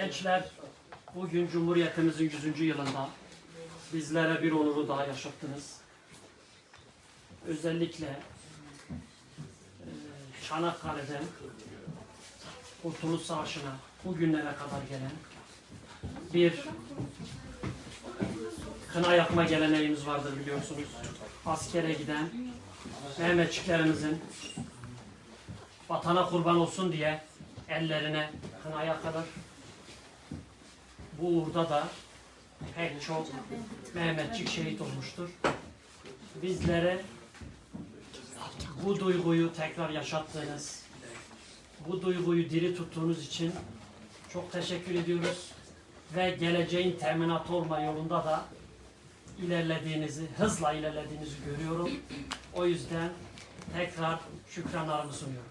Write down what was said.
Gençler, bugün Cumhuriyetimizin 100. yılında bizlere bir onuru daha yaşattınız. Özellikle e, Çanakkale'den Kurtuluş Savaşı'na bugünlere kadar gelen bir kına yakma geleneğimiz vardır biliyorsunuz. Askere giden Mehmetçiklerimizin vatana kurban olsun diye ellerine kına yakılır. Bu uğurda da pek çok Mehmetçik şehit olmuştur. Bizlere bu duyguyu tekrar yaşattığınız, bu duyguyu diri tuttuğunuz için çok teşekkür ediyoruz. Ve geleceğin teminatı olma yolunda da ilerlediğinizi, hızla ilerlediğinizi görüyorum. O yüzden tekrar şükranlarımı sunuyorum.